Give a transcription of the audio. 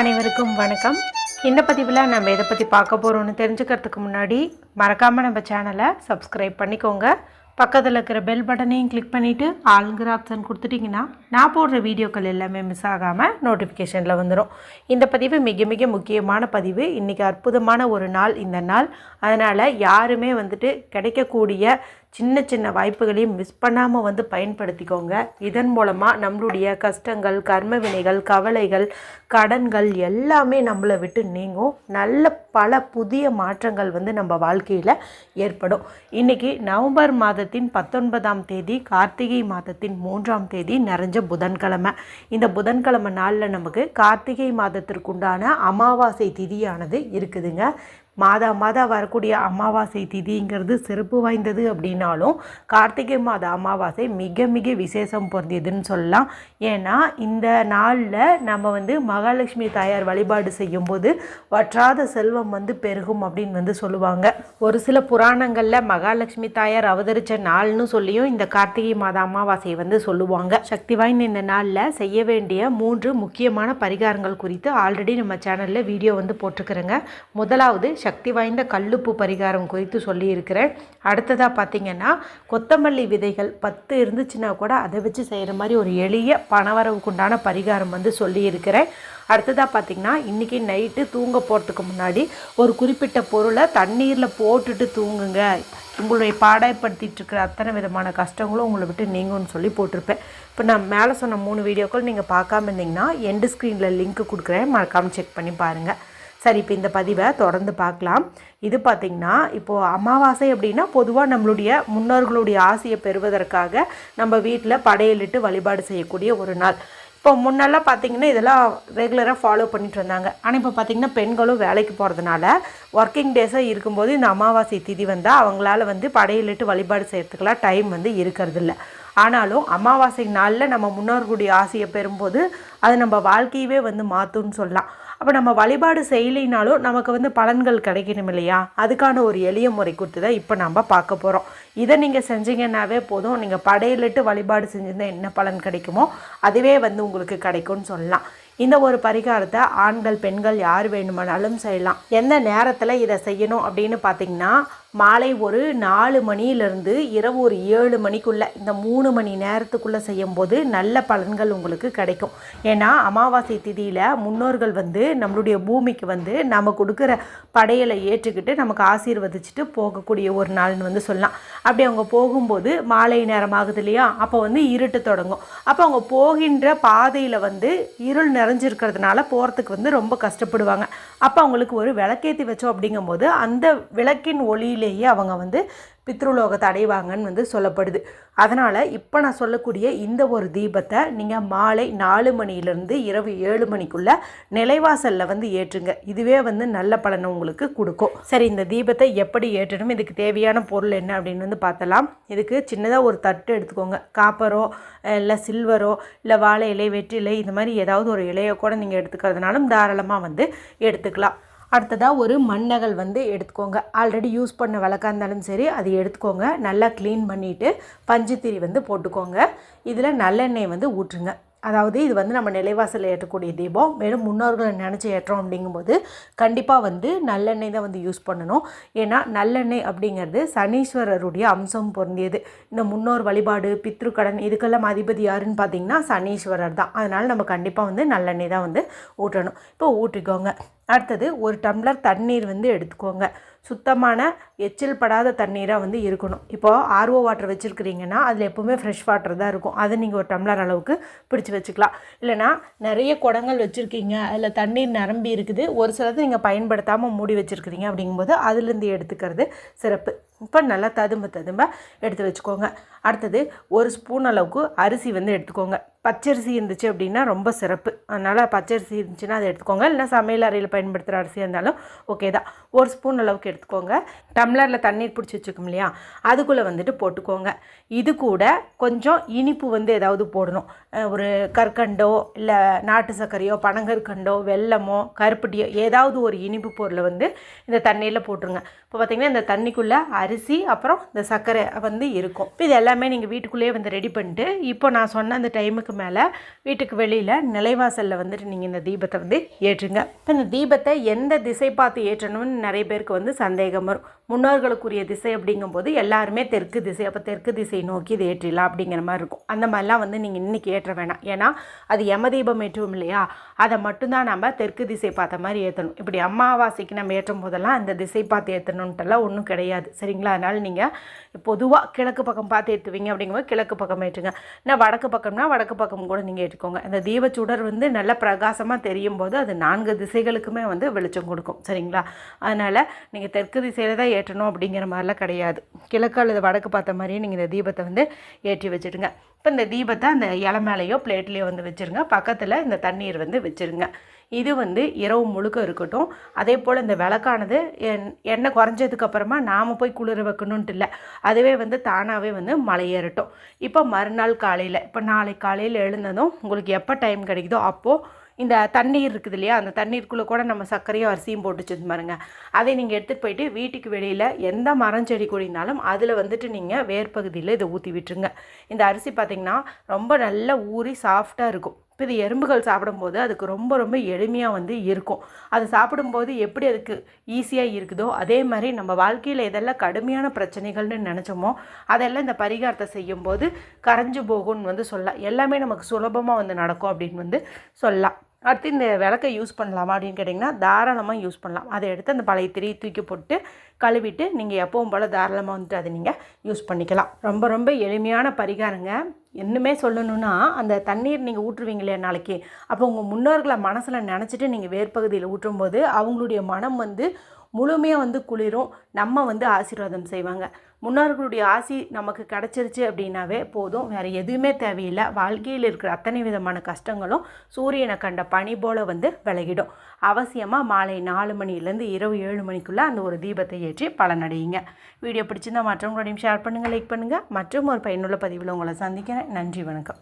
அனைவருக்கும் வணக்கம். இந்த பதிவில் நம்ம எதை பற்றி பார்க்க போகிறோம்னு தெரிஞ்சுக்கிறதுக்கு முன்னாடி மறக்காமல் நம்ம சேனலை சப்ஸ்கிரைப் பண்ணிக்கோங்க. பக்கத்தில் இருக்கிற பெல் பட்டனையும் கிளிக் பண்ணிவிட்டு ஆளுங்கிற ஆப்ஷன் கொடுத்துட்டிங்கன்னா நான் போடுற வீடியோக்கள் எல்லாமே மிஸ் ஆகாமல் நோட்டிஃபிகேஷனில் வந்துடும் இந்த பதிவு மிக மிக முக்கியமான பதிவு. இன்றைக்கி அற்புதமான ஒரு நாள் இந்த நாள். அதனால் யாருமே வந்துட்டு கிடைக்கக்கூடிய சின்ன சின்ன வாய்ப்புகளையும் மிஸ் பண்ணாமல் வந்து பயன்படுத்திக்கோங்க. இதன் மூலமாக நம்மளுடைய கஷ்டங்கள் கர்ம வினைகள் கவலைகள் கடன்கள் எல்லாமே நம்மளை விட்டு நீங்கும். நல்ல பல புதிய மாற்றங்கள் வந்து நம்ம வாழ்க்கையில் ஏற்படும். இன்றைக்கி நவம்பர் மாதத்தின் பத்தொன்பதாம் தேதி கார்த்திகை மாதத்தின் மூன்றாம் தேதி நிறைஞ்ச புதன்கிழமை. இந்த புதன்கிழமை நாளில் நமக்கு கார்த்திகை மாதத்திற்குண்டான அமாவாசை திதியானது இருக்குதுங்க. மாதா மாதா வரக்கூடிய அமாவாசை திதிங்கிறது சிறப்பு வாய்ந்தது அப்படின்னாலும் கார்த்திகை மாத அமாவாசை மிக மிக விசேஷம் பொருந்தியதுன்னு சொல்லலாம். ஏன்னா இந்த நாளில் நம்ம வந்து மகாலட்சுமி தாயார் வழிபாடு செய்யும்போது வற்றாத செல்வம் வந்து பெருகும் அப்படின்னு வந்து சொல்லுவாங்க. ஒரு சில புராணங்களில் மகாலட்சுமி தாயார் அவதரித்த நாள்னு சொல்லியும் இந்த கார்த்திகை மாத அமாவாசையை வந்து சொல்லுவாங்க. சக்தி வாய்ந்த இந்த நாளில் செய்ய வேண்டிய மூன்று முக்கியமான பரிகாரங்கள் குறித்து ஆல்ரெடி நம்ம சேனலில் வீடியோ வந்து போட்டிருக்கிறேங்க. முதலாவது சக்தி வாய்ந்த கல்லுப்பு பரிகாரம் குறித்து சொல்லியிருக்கிறேன். அடுத்ததாக பார்த்தீங்கன்னா கொத்தமல்லி விதைகள் பத்து இருந்துச்சுன்னா கூட அதை வச்சு செய்கிற மாதிரி ஒரு எளிய பணவரவுக்குண்டான பரிகாரம் வந்து சொல்லியிருக்கிறேன். அடுத்ததாக பார்த்தீங்கன்னா இன்றைக்கி நைட்டு தூங்க போகிறதுக்கு முன்னாடி ஒரு குறிப்பிட்ட பொருளை தண்ணீரில் போட்டுட்டு தூங்குங்க. உங்களுடைய பாடாய்ப்படுத்திட்டு இருக்கிற அத்தனை விதமான கஷ்டங்களும் உங்களை விட்டு நீங்கும்னு சொல்லி போட்டிருப்பேன். இப்போ நான் மேலே சொன்ன மூணு வீடியோக்கள் நீங்கள் பார்க்காம இருந்தீங்கன்னா எண்டு ஸ்க்ரீனில் லிங்க் கொடுக்குறேன். மறக்காமல் செக் பண்ணி பாருங்கள் சரி இப்போ இந்த பதிவை தொடர்ந்து பார்க்கலாம். இது பார்த்திங்கன்னா இப்போது அமாவாசை அப்படின்னா பொதுவாக நம்மளுடைய முன்னோர்களுடைய ஆசையை பெறுவதற்காக நம்ம வீட்டில் படையலிட்டு வழிபாடு செய்யக்கூடிய ஒரு நாள். இப்போ முன்னெல்லாம் பார்த்தீங்கன்னா இதெல்லாம் ரெகுலராக ஃபாலோ பண்ணிட்டு வந்தாங்க. ஆனால் இப்போ பார்த்தீங்கன்னா பெண்களும் வேலைக்கு போகிறதுனால ஒர்க்கிங் டேஸாக இருக்கும்போது இந்த அமாவாசை திதி வந்தால் அவங்களால வந்து படையலிட்டு வழிபாடு செய்கிறதுக்கெல்லாம் டைம் வந்து இருக்கிறதில்ல. ஆனாலும் அமாவாசை நாளில் நம்ம முன்னோர்களுடைய ஆசையை பெறும்போது அது நம்ம வாழ்க்கையவே வந்து மாற்றும்னு சொல்லலாம். அப்போ நம்ம வழிபாடு செய்யலைனாலும் நமக்கு வந்து பலன்கள் கிடைக்கணும் இல்லையா? அதுக்கான ஒரு எளிய முறை கொடுத்து தான் இப்போ நம்ம பார்க்க போகிறோம் இதை நீங்கள் செஞ்சீங்கன்னாவே போதும். நீங்கள் படையிலிட்டு வழிபாடு செஞ்சிருந்தால் என்ன பலன் கிடைக்குமோ அதுவே வந்து உங்களுக்கு கிடைக்கும்னு சொல்லலாம். இந்த ஒரு பரிகாரத்தை ஆண்கள் பெண்கள் யார் வேணுமானாலும் செய்யலாம். எந்த நேரத்தில் இதை செய்யணும் அப்படின்னு பார்த்தீங்கன்னா மாலை ஒரு நாலு மணியிலிருந்து இரவு ஒரு ஏழு மணிக்குள்ளே இந்த மூணு மணி நேரத்துக்குள்ளே செய்யும்போது நல்ல பலன்கள் உங்களுக்கு கிடைக்கும். ஏன்னா அமாவாசை திதியில் முன்னோர்கள் வந்து நம்மளுடைய பூமிக்கு வந்து நம்ம கொடுக்குற படையலை ஏற்றுக்கிட்டு நமக்கு ஆசீர்வதிச்சுட்டு போகக்கூடிய ஒரு நாள்னு வந்து சொல்லலாம். அப்படி அவங்க போகும்போது மாலை நேரம் ஆகுது இல்லையா? அப்போ வந்து இருட்டு தொடங்கும். அப்போ அவங்க போகின்ற பாதையில் வந்து இருள் நிறைஞ்சிருக்கிறதுனால போகிறதுக்கு வந்து ரொம்ப கஷ்டப்படுவாங்க. அப்போ அவங்களுக்கு ஒரு விளக்கேற்றி வச்சோம் அப்படிங்கும்போது அந்த விளக்கின் ஒளியிலேயே அவங்க வந்து பித்ருலோகத்தை அடைவாங்கன்னு வந்து சொல்லப்படுது. அதனால் இப்போ நான் சொல்லக்கூடிய இந்த ஒரு தீபத்தை நீங்கள் மாலை நாலு மணிலேருந்து இரவு ஏழு மணிக்குள்ளே நிலைவாசலில் வந்து ஏற்றுங்க. இதுவே வந்து நல்ல பலனை உங்களுக்கு கொடுக்கும். சரி இந்த தீபத்தை எப்படி ஏற்றணும்? இதுக்கு தேவையான பொருள் என்ன அப்படின்னு வந்து பார்த்தலாம். இதுக்கு சின்னதாக ஒரு தட்டு எடுத்துக்கோங்க. காப்பரோ இல்லை சில்வரோ இல்லை வாழை இலை வெற்றிலை இந்த மாதிரி ஏதாவது ஒரு இலையை கூட நீங்கள் எடுத்துக்கிறதுனாலும் தாராளமாக வந்து எடுத்துக்கலாம். அடுத்ததாக ஒரு மண்ணகல் வந்து எடுத்துக்கோங்க. ஆல்ரெடி யூஸ் பண்ண விளக்கா இருந்தாலும் சரி அது எடுத்துக்கோங்க. நல்லா க்ளீன் பண்ணிவிட்டு பஞ்சுத்திரி வந்து போட்டுக்கோங்க. இதில் நல்லெண்ணெய் வந்து ஊற்றுங்க. அதாவது இது வந்து நம்ம நிலைவாசலில் ஏற்றக்கூடிய தீபம். மேலும் முன்னோர்களை நினச்சி ஏற்றோம் அப்படிங்கும்போது கண்டிப்பாக வந்து நல்லெண்ணெய் தான் வந்து யூஸ் பண்ணணும். ஏன்னா நல்லெண்ணெய் அப்படிங்கிறது சனீஸ்வரருடைய அம்சம் பொருந்தியது. இந்த முன்னோர் வழிபாடு பித்ருக்கடன் இதுக்கெல்லாம் அதிபதி யாருன்னு பார்த்தீங்கன்னா சனீஸ்வரர் தான். அதனால் நம்ம கண்டிப்பாக வந்து நல்லெண்ணெய் தான் வந்து ஊற்றணும். இப்போ ஊற்றிக்கோங்க. அடுத்தது ஒரு டம்ளர் தண்ணீர் வந்து எடுத்துக்கோங்க. சுத்தமான எச்சில் படாத தண்ணீராக வந்து இருக்கணும். இப்போது ஆர்ஓ வாட்டர் வச்சுருக்கிறீங்கன்னா அதில் எப்போவுமே ஃப்ரெஷ் வாட்டர் தான் இருக்கும். அதை நீங்கள் ஒரு டம்ளர் அளவுக்கு பிடிச்சி வச்சுக்கலாம். இல்லைனா நிறைய குடங்கள் வச்சுருக்கீங்க. அதில் தண்ணீர் நிரம்பி இருக்குது. ஒரு சிலது நீங்கள் பயன்படுத்தாமல் மூடி வச்சுருக்கிறீங்க அப்படிங்கும்போது அதுலேருந்து எடுத்துக்கிறது சிறப்பு. இப்போ நல்லா ததும்ப ததும்ப எடுத்து வச்சுக்கோங்க. அடுத்தது ஒரு ஸ்பூன் அளவுக்கு அரிசி வந்து எடுத்துக்கோங்க. பச்சரிசி இருந்துச்சு அப்படின்னா ரொம்ப சிறப்பு. அதனால் பச்சரிசி இருந்துச்சுன்னா அதை எடுத்துக்கோங்க. இல்லைனா சமையல் அறையில் பயன்படுத்துகிற அரிசியாக இருந்தாலும் ஓகே தான். ஒரு ஸ்பூன் அளவுக்கு எடுத்துக்கோங்க. டம்ளரில் தண்ணீர் பிடிச்சி வச்சுக்கோம் இல்லையா? அதுக்குள்ளே வந்துட்டு போட்டுக்கோங்க. இது கூட கொஞ்சம் இனிப்பு வந்து ஏதாவது போடணும். ஒரு கற்கண்டோ இல்லை நாட்டு சர்க்கரையோ பனங்கற்கண்டோ வெல்லமோ கருப்பட்டியோ ஏதாவது ஒரு இனிப்பு பொருளை வந்து இந்த தண்ணியில் போட்டுருங்க. இப்போ பார்த்திங்கன்னா இந்த தண்ணிக்குள்ளே அரிசி அப்புறம் இந்த சர்க்கரை வந்து இருக்கும். இப்போ இது எல்லாமே நீங்கள் வீட்டுக்குள்ளேயே வந்து ரெடி பண்ணிட்டு இப்போ நான் சொன்ன அந்த டைமுக்கு மேலே வீட்டுக்கு வெளியில் நிலைவாசலில் வந்துட்டு நீங்கள் இந்த தீபத்தை வந்து ஏற்றுங்க. இப்போ இந்த தீபத்தை எந்த திசை பார்த்து ஏற்றணும்னு நிறைய பேருக்கு வந்து சந்தேகம் வரும். முன்னோர்களுக்குரிய திசை அப்படிங்கும்போது எல்லாருமே தெற்கு திசை அப்போ தெற்கு திசை நோக்கி இது ஏற்றிடலாம் அப்படிங்கிற மாதிரி இருக்கும். அந்த மாதிரிலாம் வந்து நீங்கள் இன்றைக்கி ஏற்ற வேணாம். ஏன்னா அது யம தீபம் ஏற்றுவோம் இல்லையா? அதை மட்டும்தான் நம்ம தெற்கு திசை பார்த்த மாதிரி ஏற்றணும் இப்படி அமாவாசைக்கு நம்ம ஏற்றும் போதெல்லாம் இந்த திசை பார்த்து ஏற்றணுன்ட்டெல்லாம் ஒன்றும் கிடையாது. சரிங்களா அதனால் நீங்கள் பொதுவாக கிழக்கு பக்கம் பார்த்து ஏற்றுவீங்க அப்படிங்கும்போது கிழக்கு பக்கம் ஏற்றுங்க. இன்னும் வடக்கு பக்கம்னா வடக்கு பக்கம் கூட நீங்கள் ஏற்றுக்கோங்க இந்த தீபச்சுடர் வந்து நல்ல பிரகாசமாக தெரியும் போது அது நான்கு திசைகளுக்குமே வந்து வெளிச்சம் கொடுக்கும். சரிங்களா? அதனால் நீங்கள் தெற்கு திசையில் தான் ஏற்றணும் அப்படிங்கிற மாதிரிலாம் கிடையாது. கிழக்கு அல்லது வடக்கு பார்த்த மாதிரியே நீங்கள் இந்த தீபத்தை வந்து ஏற்றி வச்சுடுங்க. இப்போ இந்த தீபத்தை அந்த இலை மேலேயோ பிளேட்லேயோ வந்து வச்சுருங்க. பக்கத்தில் இந்த தண்ணீர் வந்து வச்சுருங்க. இது வந்து இரவு முழுக்க இருக்கட்டும். அதே போல் இந்த விளக்கானது எண் எண்ணெய் குறைஞ்சதுக்கப்புறமா நாம் போய் குளிர வைக்கணுன்ட்டு இல்லை. அதுவே வந்து தானாகவே வந்து மலையேறட்டும் இப்போ மறுநாள் காலையில் இப்போ நாளை காலையில் எழுந்ததும் உங்களுக்கு எப்போ டைம் கிடைக்குதோ அப்போது இந்த தண்ணீர் இருக்குது இல்லையா? அந்த தண்ணீருக்குள்ளே கூட நம்ம சர்க்கரையும் அரிசியும் போட்டு வச்சு பாருங்க. அதை நீங்கள் எடுத்துகிட்டு போயிட்டு வீட்டுக்கு வெளியில் எந்த மரம் செடி கொடினாலும் அதில் வந்துட்டு நீங்கள் வேர்பகுதியில் இதை ஊற்றி விட்டுருங்க. இந்த அரிசி பார்த்திங்கன்னா ரொம்ப நல்லா ஊறி சாஃப்டாக இருக்கும். இப்போ இது எறும்புகள் சாப்பிடும்போது அதுக்கு ரொம்ப ரொம்ப எளிமையாக வந்து இருக்கும். அது சாப்பிடும்போது எப்படி அதுக்கு ஈஸியாக இருக்குதோ அதே மாதிரி நம்ம வாழ்க்கையில் எதெல்லாம் கடுமையான பிரச்சனைகள்னு நினச்சோமோ அதெல்லாம் இந்த பரிகாரத்தை செய்யும்போது கரைஞ்சு போகும்னு வந்து சொல்லலாம். எல்லாமே நமக்கு சுலபமாக வந்து நடக்கும் அப்படின்னு வந்து சொல்லலாம். அடுத்து இந்த விளக்கை யூஸ் பண்ணலாமா அப்படின்னு கேட்டிங்கன்னா தாராளமாக யூஸ் பண்ணலாம். அதை எடுத்து அந்த பழைய திரியை தூக்கி போட்டு கழுவிட்டு நீங்கள் எப்பவும் போல் தாராளமாக வந்துட்டு அதை நீங்கள் யூஸ் பண்ணிக்கலாம். ரொம்ப ரொம்ப எளிமையான பரிகாரங்க. இன்னுமே சொல்லணும்னா அந்த தண்ணீர் நீங்கள் ஊற்றுவீங்களே நாளைக்கு. அப்போ உங்கள் முன்னோர்களை மனசில் நினச்சிட்டு நீங்கள் வேர்ப்பகுதியில் ஊற்றும்போது அவங்களுடைய மனம் வந்து முழுமையாக வந்து குளிரும். நம்ம வந்து ஆசீர்வாதம் செய்வாங்க. முன்னோர்களுடைய ஆசி நமக்கு கிடச்சிருச்சு அப்படின்னாவே போதும். வேறு எதுவுமே தேவையில்லை. வாழ்க்கையில் இருக்கிற அத்தனை விதமான கஷ்டங்களும் சூரியனை கண்ட பனி போல் வந்து விலகிடும். அவசியமாக மாலை நாலு மணிலேருந்து இரவு ஏழு மணிக்குள்ளே அந்த ஒரு தீபத்தை ஏற்றி பலனடையுங்க வீடியோ பிடிச்சிருந்தால் மற்றவங்களோடையும் ஷேர் பண்ணுங்கள் லைக் பண்ணுங்கள் மற்றும் ஒரு பயனுள்ள பதிவில் உங்களை சந்திக்கிறேன். நன்றி வணக்கம்.